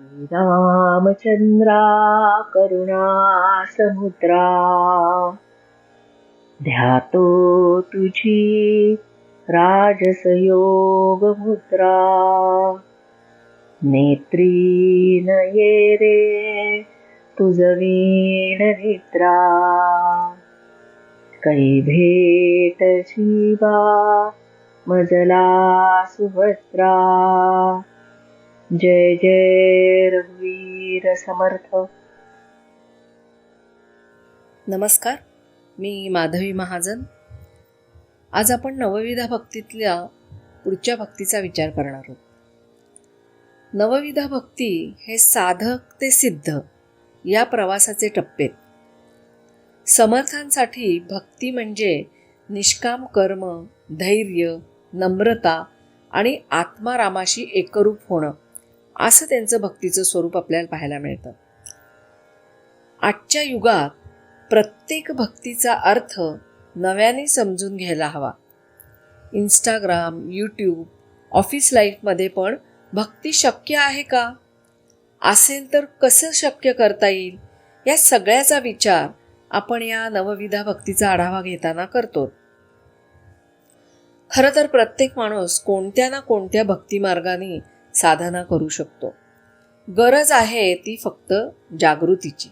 रामचंद्रा करुणा समुद्रा। ध्यातो तुझी राजसयोग मुद्रा। नेत्री नये रे तुझ वीण निद्रा। कै भेट शिवा मजला सुभद्रा। जय जय रघुवीर समर्थ. नमस्कार मी माधवी महाजन. आज आपण नवविधा भक्तीतल्या पुढच्या भक्तीचा विचार करणार आहोत. नवविधा भक्ती हे साधक ते सिद्ध या प्रवासाचे टप्पे समर्थांसाठी भक्ती म्हणजे निष्काम कर्म धैर्य नम्रता आणि आत्मारामाशी एकरूप होणं. असं त्यांचं भक्तीचं स्वरूप आपल्याला पाहायला मिळतं. आजच्या युगात प्रत्येक भक्तीचा अर्थ नव्याने समजून घ्यायला हवा. इंस्टाग्राम यूट्यूब ऑफिस लाईफमध्ये पण भक्ती शक्य आहे का? असेल तर कसं शक्य करता येईल? या सगळ्याचा विचार आपण या नवविधा भक्तीचा आढावा घेताना करतो. खरं तर प्रत्येक माणूस कोणत्या ना कोणत्या भक्तिमार्गाने साधना करू शकतो. गरज आहे ती फक्त जागृतीची.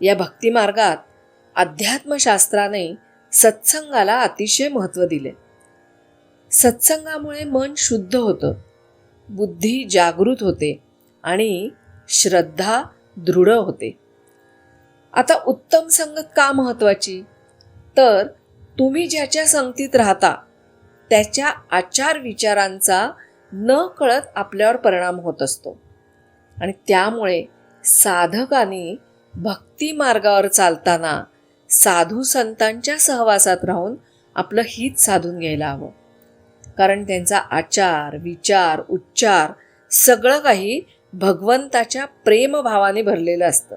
या भक्तिमार्गात अध्यात्मशास्त्राने सत्संगाला अतिशय महत्त्व दिले. सत्संगामुळे मन शुद्ध होतं बुद्धी जागृत होते आणि श्रद्धा दृढ होते. आता उत्तम संगत का महत्त्वाची? तर तुम्ही ज्याच्या संगतीत राहता त्याच्या आचार विचारांचा न कळत आपल्यावर परिणाम होत असतो. आणि त्यामुळे साधकाने भक्ती मार्गावर चालताना साधू संतांच्या सहवासात राहून आपलं हित साधून घ्यायला हवं. कारण त्यांचा आचार विचार उच्चार सगळं काही भगवंताच्या प्रेमभावाने भरलेलं असतं.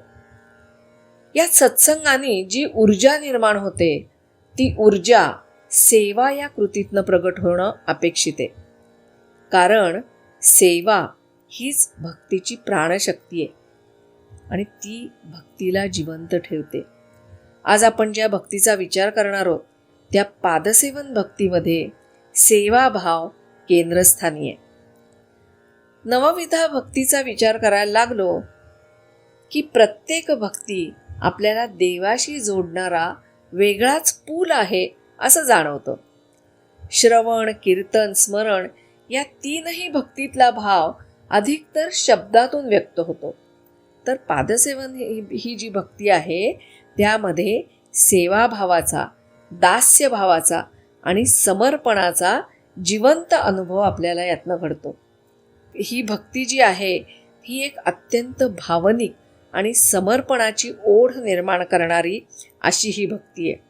या सत्संगाने जी ऊर्जा निर्माण होते ती ऊर्जा सेवा या कृतीतनं प्रगट होणं अपेक्षित आहे. कारण सेवा हीच भक्तीची प्राणशक्ती आहे. आणि ती भक्तीला जिवंत ठेवते. आज आपण ज्या भक्तीचा विचार करणार आहोत त्या पादसेवन भक्तीमध्ये सेवाभाव केंद्रस्थानी आहे. नवविधा भक्तीचा विचार करायला लागलो की प्रत्येक भक्ती आपल्याला देवाशी जोडणारा वेगळाच पूल आहे असं जाणवतं. श्रवण कीर्तन स्मरण या तीनही भक्तीतला भाव अधिक तर शब्दातून व्यक्त होतो. तर पादसेवन ही जी भक्ती आहे त्यामध्ये सेवाभावाचा दास्यभावाचा आणि समर्पणाचा जिवंत अनुभव आपल्याला यातनं घडतो. ही भक्ती जी आहे ही एक अत्यंत भावनिक आणि समर्पणाची ओढ निर्माण करणारी अशी ही भक्ती आहे.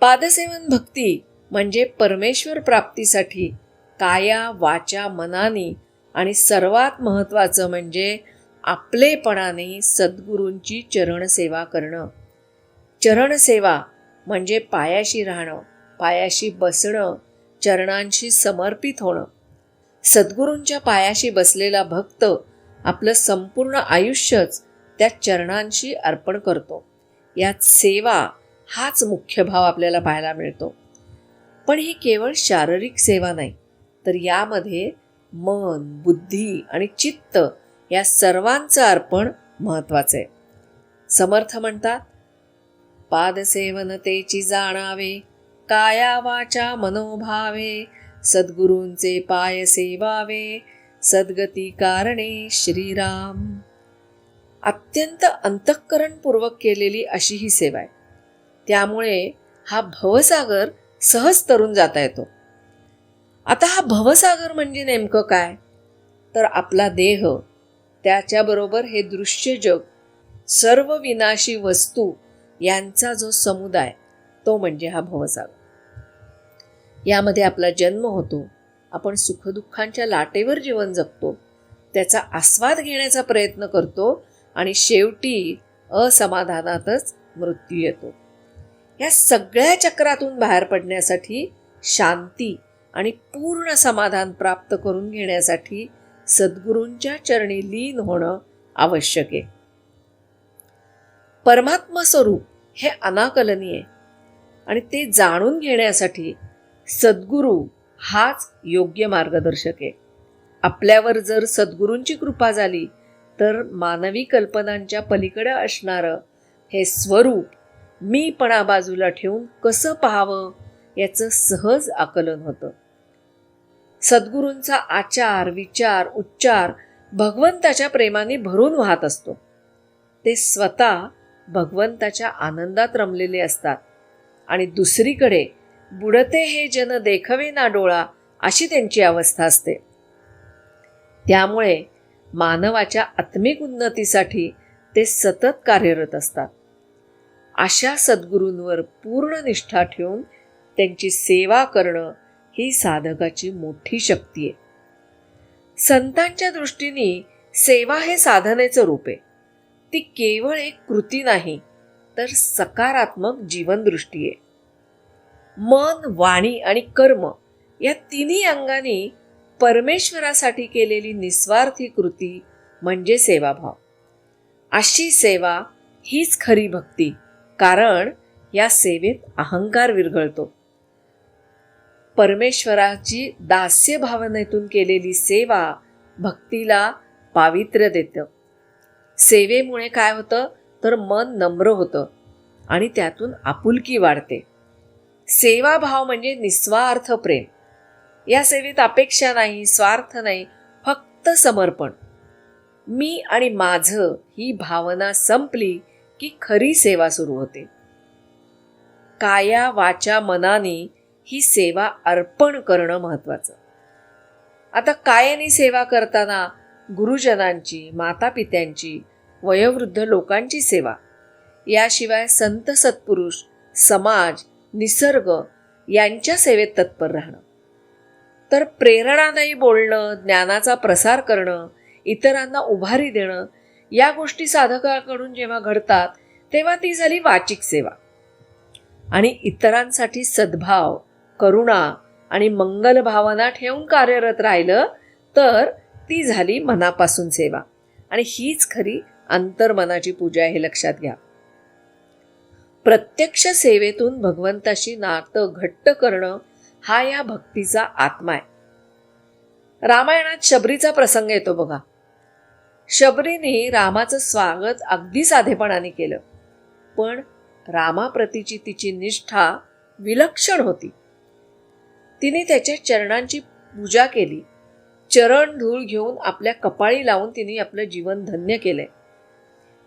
पादसेवन भक्ती म्हणजे परमेश्वर प्राप्तीसाठी काया वाचा मनाने आणि सर्वात महत्त्वाचं म्हणजे आपलेपणाने सद्गुरूंची चरणसेवा करणं. चरणसेवा म्हणजे पायाशी राहणं पायाशी बसणं चरणांशी समर्पित होणं. सद्गुरूंच्या पायाशी बसलेला भक्त आपलं संपूर्ण आयुष्यच त्या चरणांशी अर्पण करतो. यात सेवा हाच मुख्य भाव आपल्याला पाहायला मिळतो. पण ही केवळ शारीरिक सेवा नाही. तर यामध्ये मन बुद्धी आणि चित्त या सर्वांचं अर्पण महत्वाचं आहे. समर्थ म्हणतात पादसेवनतेची जाणावे काया वाचा मनोभावे सद्गुरूंचे पाय सेवावे सद्गती कारणे श्रीराम. अत्यंत अंतःकरणपूर्वक केलेली अशी ही सेवा आहे. त्यामुळे हा भवसागर सहज तरून जाता येतो. आता हा भवसागर म्हणजे नेमकं काय? तर आपला देह त्याच्याबरोबर हे दृश्य जग सर्व विनाशी वस्तू यांचा जो समुदाय तो म्हणजे हा भवसागर. यामध्ये आपला जन्म होतो आपण सुखदुःखांच्या लाटेवर जीवन जगतो त्याचा आस्वाद घेण्याचा प्रयत्न करतो आणि शेवटी असमाधानातच मृत्यू येतो. या सगळ्या चक्रातून बाहेर पडण्यासाठी शांती आणि पूर्ण समाधान प्राप्त करून घेण्यासाठी सद्गुरूंच्या चरणी लीन होणं आवश्यक आहे. परमात्मा स्वरूप हे अनाकलनीय आहे. आणि ते जाणून घेण्यासाठी सद्गुरू हाच योग्य मार्गदर्शक आहे. आपल्यावर जर सद्गुरूंची कृपा झाली तर मानवी कल्पनांच्या पलीकडे असणारं हे स्वरूप मीपणा बाजूला ठेवून कसं पाहावं याचं सहज आकलन होतं. सद्गुरूंचा आचार विचार उच्चार भगवंताच्या प्रेमाने भरून वाहत असतो. ते स्वतः भगवंताच्या आनंदात रमलेले असतात. आणि दुसरीकडे बुडते हे जन देखवे ना डोळा अशी त्यांची अवस्था असते. त्यामुळे मानवाच्या आत्मिक उन्नतीसाठी ते सतत कार्यरत असतात. अशा सद्गुरूंवर पूर्ण निष्ठा ठेवून त्यांची सेवा करणं ही साधकाची मोठी शक्ती आहे. संतांच्या दृष्टीने सेवा हे साधनेचं रूप आहे. ती केवळ एक कृती नाही तर सकारात्मक जीवनदृष्टी आहे. मन वाणी आणि कर्म या तिन्ही अंगांनी परमेश्वरासाठी केलेली निस्वार्थी कृती म्हणजे सेवाभाव. अशी सेवा हीच खरी भक्ती कारण या सेवेत अहंकार विरघळतो. परमेश्वराची दास्य भावनेतून केलेली सेवा भक्तीला पावित्र्य देतं. सेवेमुळे काय होतं? तर मन नम्र होतं आणि त्यातून आपुलकी वाढते. सेवाभाव म्हणजे निस्वार्थ प्रेम. या सेवेत अपेक्षा नाही स्वार्थ नाही फक्त समर्पण. मी आणि माझं ही भावना संपली की खरी सेवा सुरू होते. काया वाचा मनाने ही सेवा अर्पण करणं महत्वाचं. आता कायनी सेवा करताना गुरुजनांची मातापित्यांची वयोवृद्ध लोकांची सेवा याशिवाय संत सत्पुरुष समाज निसर्ग यांच्या सेवेत तत्पर राहणं. तर प्रेरणादायी बोलणं ज्ञानाचा प्रसार करणं इतरांना उभारी देणं या गोष्टी साधकाकडून जेव्हा घडतात तेव्हा ती झाली वाचिक सेवा. आणि इतरांसाठी सद्भाव करुणा आणि मंगल भावना ठेवून कार्यरत राहिलं तर ती झाली मनापासून सेवा. आणि हीच खरी अंतर्मनाची पूजा हे लक्षात घ्या. प्रत्यक्ष सेवेतून भगवंताशी नातं घट्ट करणं हा या भक्तीचा आत्मा आहे. रामायणात शबरीचा प्रसंग येतो बघा. शबरीने रामाचं स्वागत अगदी साधेपणाने केलं. पण रामाप्रतीची तिची निष्ठा विलक्षण होती. तिने त्याच्या चरणांची पूजा केली. चरण धूळ घेऊन आपल्या कपाळी लावून तिने आपलं जीवन धन्य केलंय.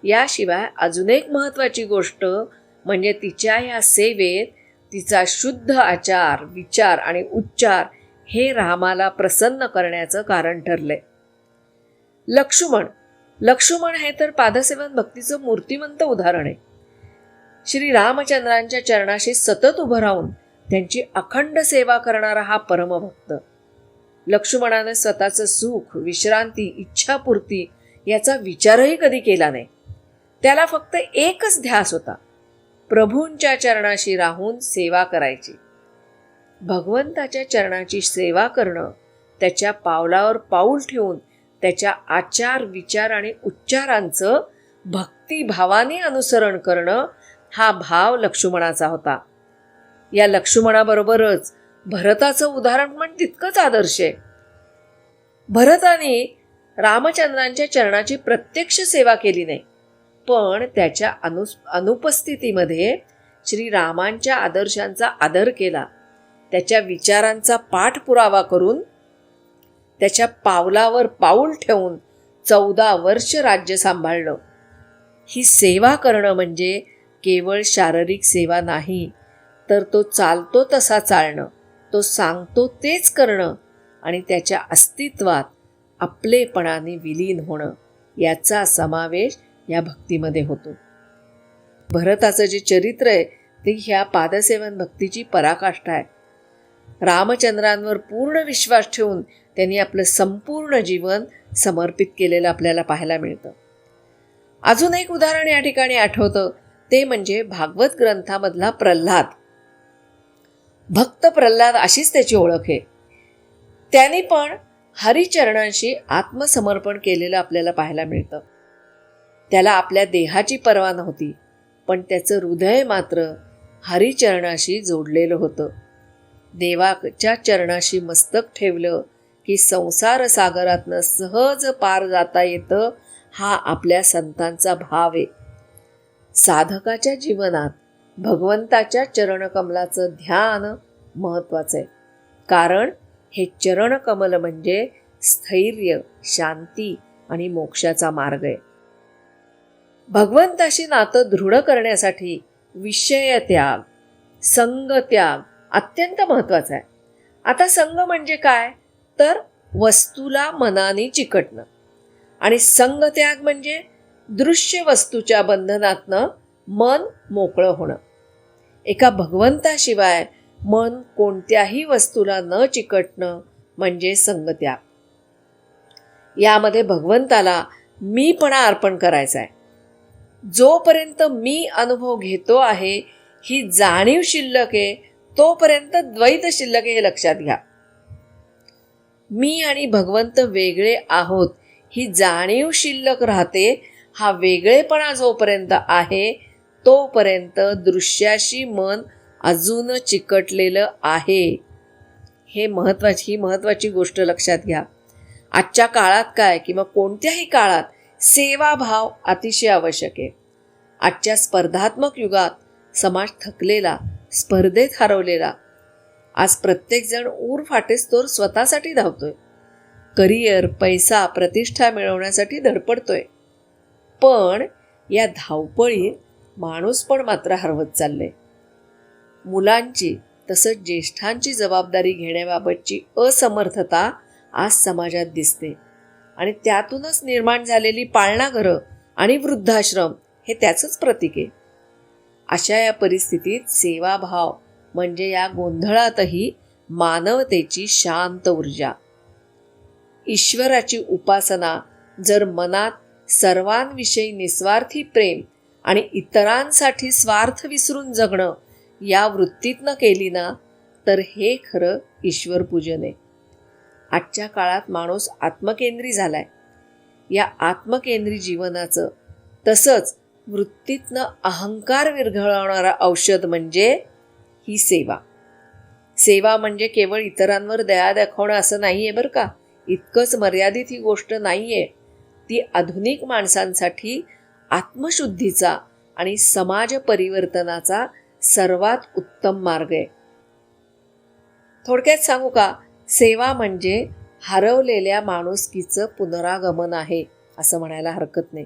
याशिवाय अजून एक महत्त्वाची गोष्ट म्हणजे तिच्या या सेवेत तिचा शुद्ध आचार विचार आणि उच्चार हे रामाला प्रसन्न करण्याचं कारण ठरलंय. लक्ष्मण. लक्ष्मण हे तर पादसेवन भक्तीचं मूर्तिमंत उदाहरण आहे. श्री रामचंद्रांच्या चरणाशी सतत उभं राहून त्यांची अखंड सेवा करणारा हा परमभक्त. लक्ष्मणाने स्वतःचं सुख विश्रांती इच्छापूर्ती याचा विचारही कधी केला नाही. त्याला फक्त एकच ध्यास होता प्रभूंच्या चरणाशी राहून सेवा करायची. भगवंताच्या चरणाची सेवा करणं त्याच्या पावलावर पाऊल ठेवून त्याच्या आचार विचार आणि उच्चारांचं भक्तिभावाने अनुसरण करणं हा भाव लक्ष्मणाचा होता. या लक्ष्मणाबरोबरच भरताचं उदाहरण पण तितकंच आदर्श आहे. भरताने रामचंद्रांच्या चरणाची प्रत्यक्ष सेवा केली नाही पण त्याच्या अनु अनुपस्थितीमध्ये श्रीरामांच्या आदर्शांचा आदर केला. त्याच्या विचारांचा पाठपुरावा करून त्याच्या पावलावर पाऊल ठेवून चौदा वर्ष राज्य सांभाळलं. ही सेवा करणं म्हणजे केवळ शारीरिक सेवा नाही तर तो चालतो तसा चालणं. तो सांगतो तेच करणं आणि त्याच्या अस्तित्वात आपलेपणाने विलीन होणं याचा समावेश या भक्तीमध्ये होतो. भरताचं जे चरित्र आहे ते ह्या पादसेवन भक्तीची पराकाष्ठा आहे. रामचंद्रांवर पूर्ण विश्वास ठेवून त्यांनी आपलं संपूर्ण जीवन समर्पित केलेलं आपल्याला पाहायला मिळतं. अजून एक उदाहरण या ठिकाणी आठवतं ते म्हणजे भागवत ग्रंथामधला प्रल्हाद. भक्त प्रल्हाद अशीच त्याची ओळख आहे. त्यांनी पण हरिचरणांशी आत्मसमर्पण केलेलं आपल्याला पाहायला मिळतं. त्याला आपल्या देहाची पर्वा नव्हती पण त्याचं हृदय मात्र हरिचरणाशी जोडलेलं होतं. देवाच्या चरणाशी मस्तक ठेवलं की संसार सागरातनं सहज पार जाता येतं हा आपल्या संतांचा भाव आहे. साधकाच्या जीवनात भगवंताच्या चरणकमलाचं ध्यान महत्त्वाचं आहे कारण हे चरणकमल म्हणजे स्थैर्य शांती आणि मोक्षाचा मार्ग आहे. भगवंताशी नातं दृढ करण्यासाठी विषय त्याग संग त्याग अत्यंत महत्त्वाचा आहे आता संग म्हणजे काय? तर वस्तूला मनाने चिकटणं. आणि संग त्याग म्हणजे दृश्य वस्तूच्या बंधनातनं मन मोकळं होणं. एका भगवंताशिवाय मन कोणत्याही वस्तूला न चिकटणं म्हणजे संगत्या यामध्ये भगवंताला मीपणा अर्पण करायचा आहे जोपर्यंत मी अनुभव घेतो आहे ही जाणीव शिल्लक आहे तोपर्यंत द्वैत शिल्लक आहे हे लक्षात घ्या. मी आणि भगवंत वेगळे आहोत ही जाणीव शिल्लक राहते हा वेगळेपणा जोपर्यंत आहे तोपर्यंत दृश्याशी मन अजून चिकटलेलं आहे. हे महत्वाची ही महत्वाची गोष्ट लक्षात घ्या. आजच्या काळात काय किंवा कोणत्याही काळात सेवाभाव अतिशय आवश्यक आहे. आजच्या स्पर्धात्मक युगात समाज थकलेला स्पर्धेत हरवलेला आज प्रत्येकजण ऊर फाटेस्तोर स्वतःसाठी धावतोय. करिअर पैसा प्रतिष्ठा मिळवण्यासाठी धडपडतोय. पण या धावपळीत माणूस पण मात्र हरवत चालले. मुलांची तसंच ज्येष्ठांची जबाबदारी घेण्याबाबतची असमर्थता आज समाजात दिसते. आणि त्यातूनच निर्माण झालेली पाळणाघरं आणि वृद्धाश्रम हे त्याचंच प्रतीक आहे. अशा या परिस्थितीत सेवाभाव म्हणजे या गोंधळातही मानवतेची शांत ऊर्जा. ईश्वराची उपासना जर मनात सर्वांविषयी निस्वार्थी प्रेम आणि इतरांसाठी स्वार्थ विसरून जगणं या वृत्तीतनं केली ना तर हे खरं ईश्वर पूजन. आहे आजच्या काळात माणूस आत्मकेंद्री झालाय. या आत्मकेंद्री जीवनाचं तसंच वृत्तीतनं अहंकार विरघळवणारं औषध म्हणजे ही सेवा. सेवा म्हणजे केवळ इतरांवर दया दाखवणं असं नाही आहे बरं का. इतकंच मर्यादित ही गोष्ट नाही आहे ती आधुनिक माणसांसाठी आत्मशुद्धीचा आणि समाज परिवर्तनाचा सर्वात उत्तम मार्ग आहे. थोडक्यात सांगू का? सेवा म्हणजे हरवलेल्या माणुसकीचं पुनरागमन आहे असं म्हणायला हरकत नाही.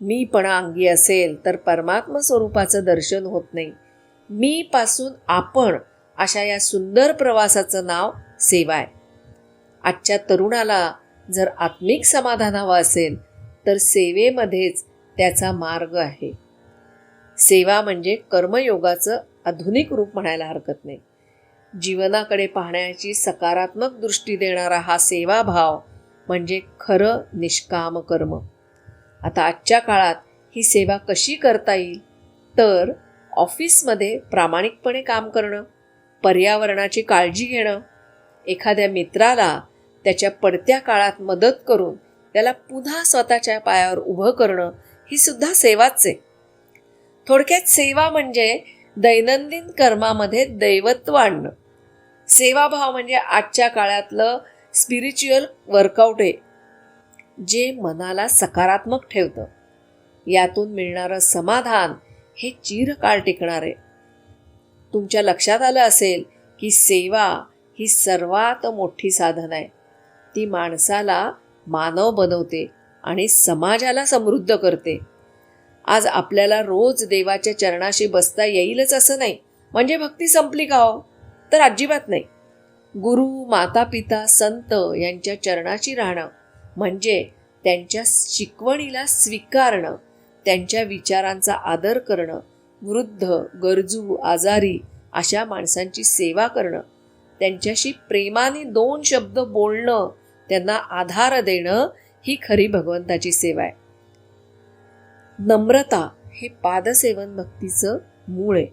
मी पण अंगी असेल तर परमात्म स्वरूपाचं दर्शन होत नाही. मी पासून आपण अशा या सुंदर प्रवासाचं नाव सेवा आहे. आजच्या तरुणाला जर आत्मिक समाधान हवं असेल तर सेवेमध्येच त्याचा मार्ग आहे. सेवा म्हणजे कर्मयोगाचं आधुनिक रूप म्हणायला हरकत नाही. जीवनाकडे पाहण्याची सकारात्मक दृष्टी देणारा हा सेवाभाव म्हणजे खरं निष्काम कर्म. आता आजच्या काळात ही सेवा कशी करता येईल? तर ऑफिसमध्ये प्रामाणिकपणे काम करणं पर्यावरणाची काळजी घेणं एखाद्या मित्राला त्याच्या पडत्या काळात मदत करून त्याला पुन्हा स्वतःच्या पायावर उभं करणं ही सुद्धा सेवाच आहे. थोडक्यात सेवा म्हणजे दैनंदिन कर्मामध्ये दैवत्व आणणं. सेवाभाव म्हणजे आजच्या काळातलं स्पिरिच्युअल वर्कआउट आहे जे मनाला सकारात्मक ठेवतं. यातून मिळणारं समाधान हे चिरकाळ टिकणार आहे. तुमच्या लक्षात आलं असेल की सेवा ही सर्वात मोठी साधन आहे. ती माणसाला मानव बनवते. आणि समाजाला समृद्ध करते. आज आपल्याला रोज देवाच्या चरणाशी बसता येईलच असं नाही. म्हणजे भक्ती संपली का हो? तर अजिबात नाही. गुरु माता पिता संत यांच्या चरणाशी राहणं म्हणजे त्यांच्या शिकवणीला स्वीकारणं त्यांच्या विचारांचा आदर करणं वृद्ध गरजू आजारी अशा माणसांची सेवा करणं त्यांच्याशी प्रेमाने दोन शब्द बोलणं त्यांना आधार देणं ही खरी भगवंताची सेवा आहे. नम्रता हे पादसेवन भक्तीचं मूळ आहे.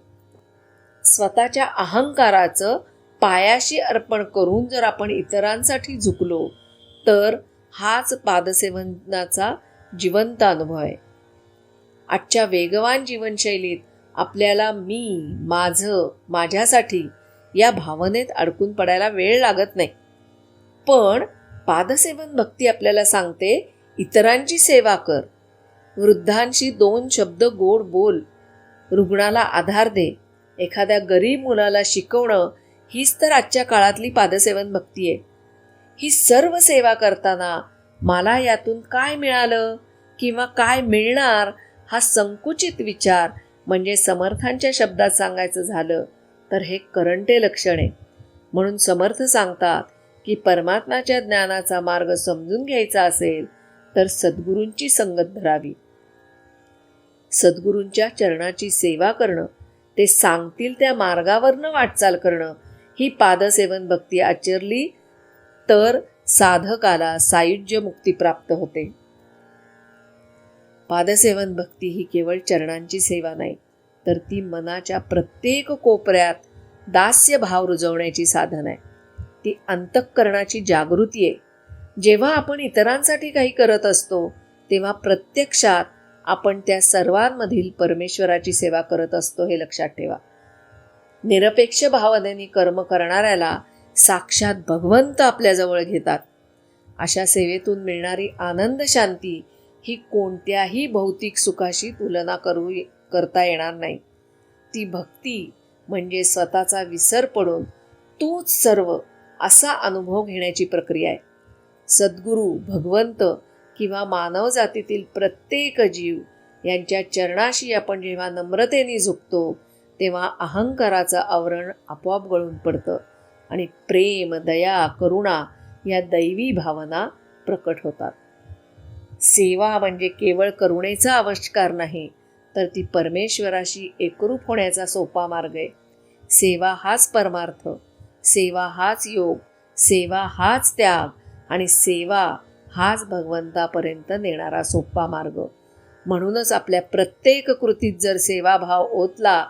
स्वतःच्या अहंकाराचं पायाशी अर्पण करून जर आपण इतरांसाठी झुकलो तर हाच पादसेवनाचा जिवंत अनुभव आहे. आजच्या वेगवान जीवनशैलीत आपल्याला मी माझं माझ्यासाठी या भावनेत अडकून पडायला वेळ लागत नाही. पण पादसेवन भक्ती आपल्याला सांगते इतरांची सेवा कर. वृद्धांशी दोन शब्द गोड बोल. रुग्णाला आधार दे. एखाद्या गरीब मुलाला शिकवणं हीच तर आजच्या काळातली पादसेवन भक्ती आहे. ही सर्व सेवा करताना मला यातून काय मिळालं किंवा काय मिळणार हा संकुचित विचार म्हणजे समर्थांच्या शब्दात सांगायचं झालं तर हे करंटे लक्षण. आहे म्हणून समर्थ सांगतात की परमात्माच्या ज्ञानाचा मार्ग समजून घ्यायचा असेल तर सद्गुरूंची संगत धरावी. सद्गुरूंच्या चरणाची सेवा करणं ते सांगतील त्या मार्गावरनं वाटचाल करणं ही पादसेवन भक्ती आचरली तर साधकाला सायुज्य मुक्ती प्राप्त होते. पादसेवन भक्ती ही केवळ चरणांची सेवा नाही तर ती मनाच्या प्रत्येक कोपऱ्यात दास्य भाव रुजवण्याची साधन आहे. ती अंतःकरणाची जागृती आहे. जेव्हा आपण इतरांसाठी काही करत असतो तेव्हा प्रत्यक्षात आपण त्या सर्वांमधील परमेश्वराची सेवा करत असतो हे लक्षात ठेवा. निरपेक्ष भावनेने कर्म करणाऱ्याला साक्षात भगवंत आपल्याजवळ घेतात. अशा सेवेतून मिळणारी आनंद शांती ही कोणत्याही भौतिक सुखाशी तुलना करू करता येणार नाही. ती भक्ती म्हणजे स्वतःचा विसर पडून तूच सर्व असा अनुभव घेण्याची प्रक्रिया आहे. सद्गुरू भगवंत किंवा मानवजातीतील प्रत्येक जीव यांच्या चरणाशी आपण जेव्हा नम्रतेने झुकतो तेव्हा अहंकाराचं आवरण आपोआप गळून पडतं आणि प्रेम दया करुणा या दैवी भावना प्रकट होतात. सेवा म्हणजे केवळ करुणेचा आविष्कार नाही तर ती परमेश्वराशी एकरूप होण्याचा सोपा मार्ग आहे. सेवा हाच परमार्थ. सेवा हाच योग सेवा हाच त्याग आणि सेवा हाच भगवंतापर्यंत नेणारा सोपा मार्ग. म्हणूनच आपल्या प्रत्येक कृतीत जर सेवाभाव ओतला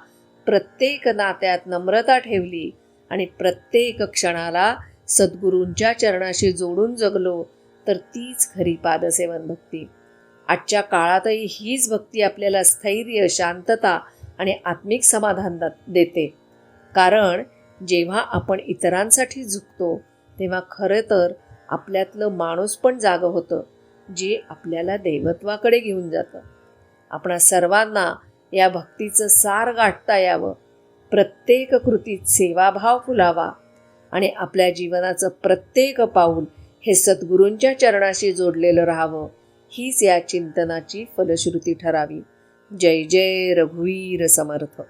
प्रत्येक नात्यात नम्रता ठेवली आणि प्रत्येक क्षणाला सद्गुरूंच्या चरणाशी जोडून जगलो तर तीच खरी पादसेवन भक्ती आजच्या काळातही हीच भक्ती आपल्याला स्थैर्य शांतता आणि आत्मिक समाधान द- देते. कारण जेव्हा आपण इतरांसाठी झुकतो तेव्हा खरं तर आपल्यातलं माणूस पण जागं होतं जे आपल्याला दैवत्वाकडे घेऊन जातं. आपणा सर्वांना या भक्तीचं सार गाठता यावं. प्रत्येक कृतीत सेवाभाव फुलावा आणि आपल्या जीवनाचं प्रत्येक पाऊल हे सद्गुरूंच्या चरणाशी जोडलेलं राहावं हीच या चिंतनाची फलश्रुती ठरावी. जय जय रघुवीर समर्थ.